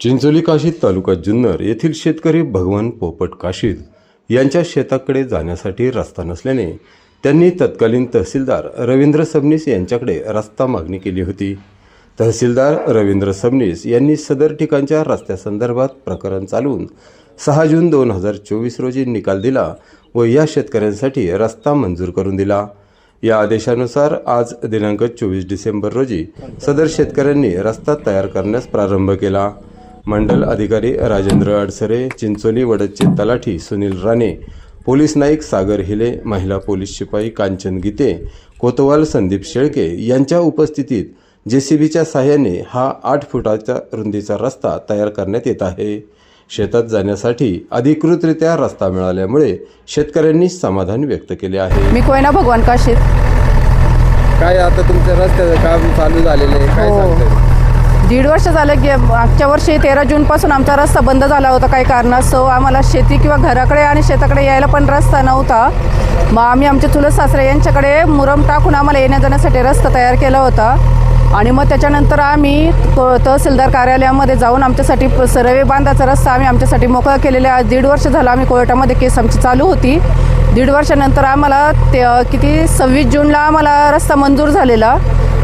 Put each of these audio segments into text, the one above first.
चिंचोली काशीद तालुका जुन्नर येथील शेतकरी भगवान पोपट काशीद यांच्या शेताकडे जाण्यासाठी रस्ता नसल्याने त्यांनी तत्कालीन तहसीलदार रवींद्र सबनीस यांच्याकडे रस्ता मागणी केली होती. तहसीलदार रवींद्र सबनीस यांनी सदर ठिकाणच्या रस्त्यासंदर्भात प्रकरण चालवून सहा जून दोन हजार चोवीस रोजी निकाल दिला व या शेतकऱ्यांसाठी रस्ता मंजूर करून दिला. या आदेशानुसार आज दिनांक चोवीस डिसेंबर रोजी सदर शेतकऱ्यांनी रस्ता तयार करण्यास प्रारंभ केला. मंडल अधिकारी राजेंद्र अडसरे चिंचोली वडदचे तलाठी सुनील राणे पोलीस नाईक सागर हिले महिला पोलीस शिपाई कांचन गीते कोतवाल संदीप शेळके यांच्या उपस्थितीत जेसीबीच्या साहाय्याने हा आठ फुटाच्या रुंदीचा रस्ता तयार करण्यात येत आहे. शेतात जाण्यासाठी अधिकृतरित्या रस्ता मिळाल्यामुळे शेतकऱ्यांनी समाधान व्यक्त केले आहे. मी कोयना भगवान काशीद काय आता तुमच्या रस्त्याचं काम चालू झालेलं आहे? काय हो. सांगताय? दीड वर्ष झालं की मागच्या वर्षी तेरा जूनपासून आमचा रस्ता बंद झाला होता काही कारणास्तव. आम्हाला शेती किंवा घराकडे आणि शेताकडे यायला पण रस्ता नव्हता. मग आम्ही आमचे चुलत सासरे यांच्याकडे मुरम टाकून आम्हाला येण्या जाण्यासाठी रस्ता तयार केला होता. आणि मग त्याच्यानंतर आम्ही तहसीलदार कार्यालयामध्ये जाऊन आमच्यासाठी प- सर्वे बांधाचा रस्ता आम्ही आमच्यासाठी मोकळा केलेला आहे. दीड वर्ष झालं आम्ही कोर्टामध्ये केस आमची चालू होती. दीड वर्षानंतर आम्हाला ते किती? सव्वीस जूनला आम्हाला रस्ता मंजूर झालेला.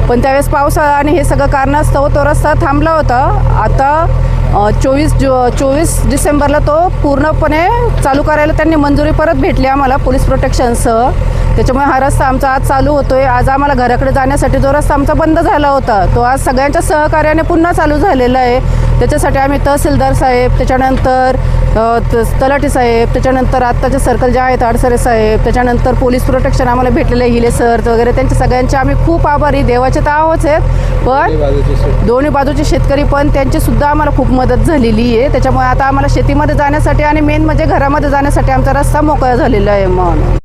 पण त्यावेळेस पावसाळा आणि हे सगळं कारणास्तव तो रस्ता थांबला होता. आता चोवीस जो चोवीस डिसेंबरला तो पूर्णपणे चालू करायला त्यांनी मंजुरी परत भेटली आम्हाला पोलीस प्रोटेक्शनसह. त्याच्यामुळे हा रस्ता आमचा आज चालू होतोय. आज आम्हाला घराकडे जाण्यासाठी जो रस्ता आमचा बंद झाला होता तो आज सगळ्यांच्या सहकार्याने पुन्हा चालू झालेला आहे. त्याच्यासाठी आम्ही तहसीलदार साहेब त्याच्यानंतर तलाठी साहेब त्याच्यानंतर आत्ताचे सर्कल जे आहेत अडसरे साहेब त्याच्यानंतर पोलीस प्रोटेक्शन आम्हाला भेटलेले हिले सर वगैरे त्यांच्या सगळ्यांचे आम्ही खूप आभारी देवाचे तर आहोत आहेत पण दोन्ही बाजूचे शेतकरी. पण त्यांची सुद्धा आम्हाला खूप मदत झालेली आहे. त्याच्यामुळे आता आम्हाला शेतीमध्ये जाण्यासाठी आणि मेन म्हणजे घरामध्ये जाण्यासाठी आमचा रस्ता मोकळा झालेला आहे म्हणून.